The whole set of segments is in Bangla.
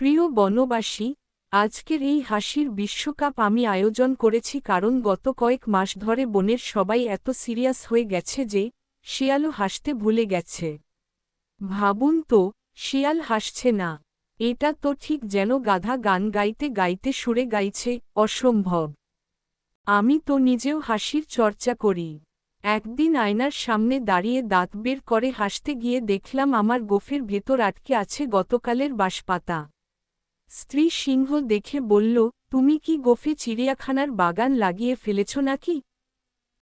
প্রিয় বনবাসী, আজকের এই হাসির বিশ্বকাপ আমি আয়োজন করেছি কারণ গত কয়েক মাস ধরে বনের সবাই এত সিরিয়াস হয়ে গেছে যে, শিয়ালও হাসতে ভুলে গেছে। ভাবুন তো, শিয়াল হাসছে না। এটা তো ঠিক যেন গাধা গান গাইতে গাইতে সুরে গাইছে, অসম্ভব। আমি তো নিজেও হাসির চর্চা করি। একদিন আয়নার সামনে দাঁড়িয়ে দাঁত বের করে হাসতে গিয়ে দেখলাম আমার গোফের ভেতর আটকে আছে গতকালের বাঁশপাতা। স্ত্রী সিংহ দেখে বলল, তুমি কি গোফে চিড়িয়াখানার বাগান লাগিয়ে ফেলেছ নাকি?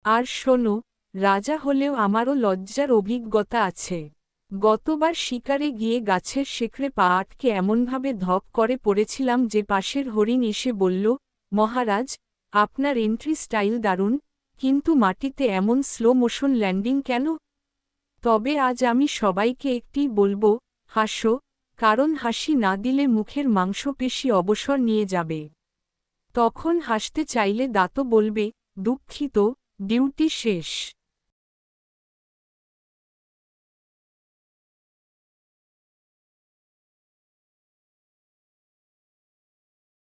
আর শোনো, রাজা হলেও আমারও লজ্জার অভিজ্ঞতা আছে। গতবার শিকারে গিয়ে গাছের শেকড়ে পা আটকে এমনভাবে ধপ করে পড়েছিলাম যে পাশের হরিণ এসে বলল, মহারাজ, আপনার এন্ট্রি স্টাইল দারুণ, কিন্তু মাটিতে এমন স্লো মোশন ল্যান্ডিং কেন? তবে আজ আমি সবাইকে একটি বলব, হাসো কারণ হাসি না দিলে মুখের মাংসপেশি অবসর নিয়ে যাবে। তখন হাসতে চাইলে দাঁতও বলবে, দুঃখিত, ডিউটি শেষ।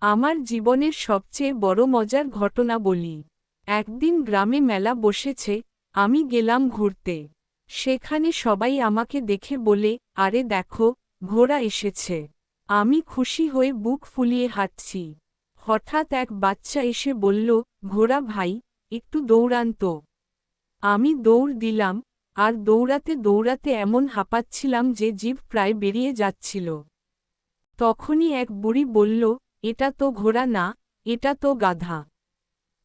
আমার জীবনের সবচেয়ে বড় মজার ঘটনা বলি। একদিন গ্রামে মেলা বসেছে, আমি গেলাম ঘুরতে। সেখানে সবাই আমাকে দেখে বলে, আরে দেখো ঘোড়া এসেছে। আমি খুশি হয়ে বুক ফুলিয়ে হাঁটছি। হঠাৎ এক বাচ্চা এসে বলল, ঘোড়া ভাই, একটু দৌড়ান তো। আমি দৌড় দিলাম, আর দৌড়াতে দৌড়াতে এমন হাঁপাচ্ছিলাম যে জীব প্রায় বেরিয়ে যাচ্ছিল। তখনই এক বুড়ি বলল, এটা তো ঘোড়া না, এটা তো গাধা।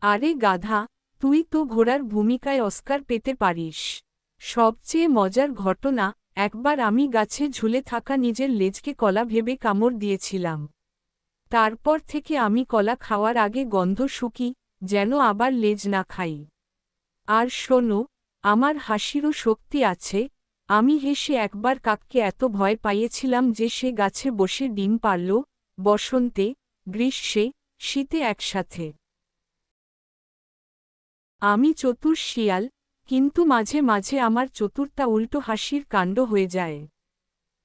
আরে গাধা, তুই তো ঘোড়ার ভূমিকায় অস্কার পেতে পারিস। সবচেয়ে মজার ঘটনা একবার আমি গাছে ঝুলে থাকা নিজের লেজকে কলা ভেবে কামড় দিয়েছিলাম। তারপর থেকে আমি কলা খাওয়ার আগে গন্ধ শুকি, যেন আবার লেজ না খাই। আর শোনো, আমার হাসিরও শক্তি আছে, আমি হেসে একবার কাককে এত ভয় পাইয়েছিলাম যে সে গাছে বসে ডিম পারল, বসন্তে, গ্রীষ্মে, শীতে একসাথে। আমি চতুর শিয়াল কিন্তু মাঝে মাঝে আমার চতুর্তা উল্টো হাসির কাণ্ড হয়ে যায়।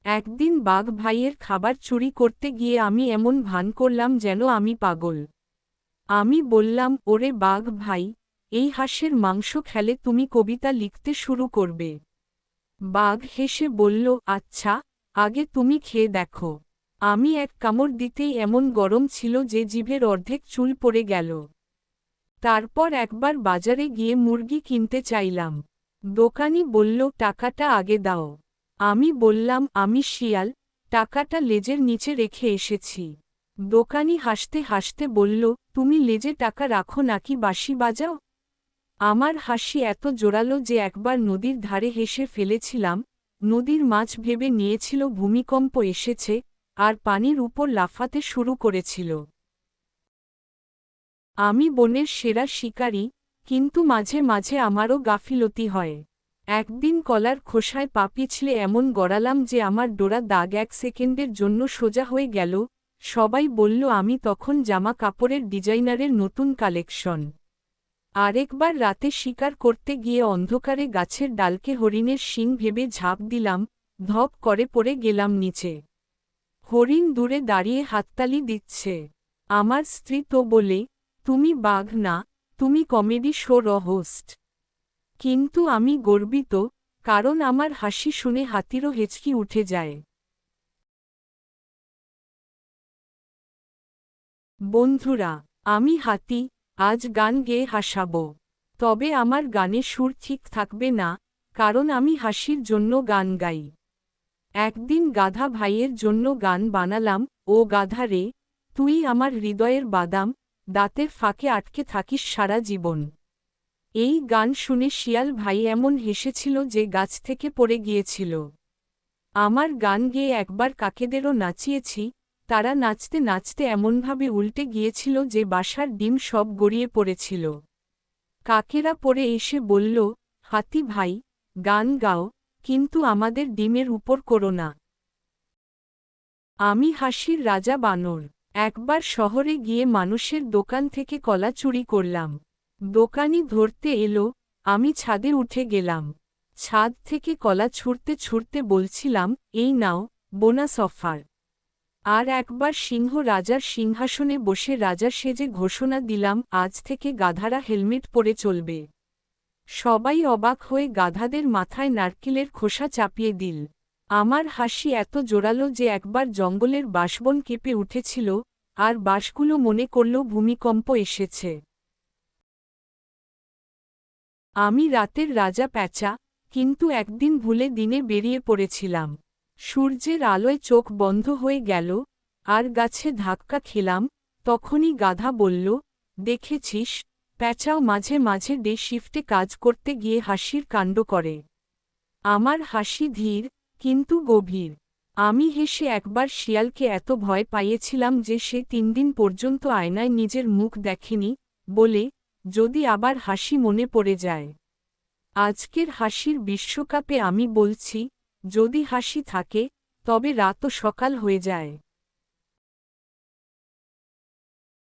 একদিন বাঘ ভাইয়ের খাবার চুরি করতে গিয়ে আমি এমন ভান করলাম যেন আমি পাগল। আমি বললাম, ওরে বাঘ ভাই, এই হাঁসের মাংস খেলে তুমি কবিতা লিখতে শুরু করবে। বাঘ হেসে বলল আচ্ছা আগে তুমি খেয়ে দেখো। আমি এক কামড় দিতেই এমন গরম ছিল যে জিভের অর্ধেক চুল পড়ে গেল। তারপর একবার বাজারে গিয়ে মুরগি কিনতে চাইলাম। দোকানি বলল, টাকাটা আগে দাও। আমি বললাম, আমি শিয়াল, টাকাটা লেজের নিচে রেখে এসেছি। দোকানি হাসতে হাসতে বলল, তুমি লেজে টাকা রাখো নাকি বাঁশি বাজাও? আমার হাসি এত জোরালো যে একবার নদীর ধারে হেসে ফেলেছিলাম। নদীর মাছ ভেবে নিয়েছিল, ভূমিকম্প এসেছে, আর পানির উপর লাফাতে শুরু করেছিল। আমি বনের সেরা শিকারী, কিন্তু মাঝে মাঝে আমারও গাফিলতি হয়। একদিন কলার খোসায় পা পিছলে এমন গড়ালাম যে আমার ডোরা দাগ এক সেকেন্ডের জন্য সোজা হয়ে গেল, সবাই বলল, আমি তখন জামা কাপড়ের ডিজাইনারের নতুন কালেকশন। আরেকবার রাতে শিকার করতে গিয়ে অন্ধকারে গাছের ডালকে হরিণের শিং ভেবে ঝাঁপ দিলাম, ধপ করে পড়ে গেলাম নিচে। হরিণ দূরে দাঁড়িয়ে হাততালি দিচ্ছে। আমার স্ত্রী তো বলে তুমি বাঘ না, তুমি কমেডি শো রহোস্ট কিন্তু আমি গর্বিত, কারণ আমার হাসি শুনে হাতিরও হেঁচকি উঠে যায়। বন্ধুরা, আমি হাতি, আজ গান গেয়ে হাসাব। তবে আমার গানে সুর ঠিক থাকবে না, কারণ আমি হাসির জন্য গান গাই। একদিন গাধা ভাইয়ের জন্য গান বানালাম, ও গাধা রে, তুই আমার হৃদয়ের বাদাম দাঁতের ফাঁকে আটকে থাকিস সারা জীবন। এই গান শুনে শিয়াল ভাই এমন হেসেছিল যে গাছ থেকে পড়ে গিয়েছিল। আমার গান গেয়ে একবার কাকেদেরও নাচিয়েছি, তারা নাচতে নাচতে এমনভাবে উল্টে গিয়েছিল যে বাসার ডিম সব গড়িয়ে পড়েছিল। কাকেরা পড়ে এসে বলল, হাতি ভাই, গান গাও, কিন্তু আমাদের ডিমের উপর করো না। আমি হাসির রাজা বানর। একবার শহরে গিয়ে মানুষের দোকান থেকে কলা চুরি করলাম। দোকানি ধরতে এলো, আমি ছাদে উঠে গেলাম। ছাদ থেকে কলা ছুঁড়তে ছুঁড়তে বলছিলাম, এই নাও, বোনাস অফার। আর একবার সিংহ রাজার সিংহাসনে বসে রাজা সেজে ঘোষণা দিলাম, আজ থেকে গাধারা হেলমেট পরে চলবে। সবাই অবাক হয়ে গাধাদের মাথায় নারকেলের খোসা চাপিয়ে দিল। আমার হাসি এত জোরালো যে একবার জঙ্গলের বাঁশবন কেঁপে উঠেছিল, আর বাঁশগুলো মনে করল ভূমিকম্প এসেছে। আমি রাতের রাজা প্যাঁচা, কিন্তু একদিন ভুলে দিনে বেরিয়ে পড়েছিলাম। সূর্যের আলোয় চোখ বন্ধ হয়ে গেল, আর গাছে ধাক্কা খেলাম, তখনই গাধা বলল, দেখেছিস, প্যাঁচাও মাঝে মাঝে ডে শিফটে কাজ করতে গিয়ে হাসির কাণ্ড করে। আমার হাসি ধীর কিন্তু গভীর। আমি হেসে একবার শিয়ালকে এত ভয় পাইয়েছিলাম যে সে তিন দিন পর্যন্ত আয়নায় নিজের মুখ দেখেনি, বলে, যদি আবার হাসি মনে পড়ে যায়। আজকের হাসির বিশ্বকাপে আমি বলছি, যদি হাসি থাকে, তবে রাতও সকাল হয়ে যায়।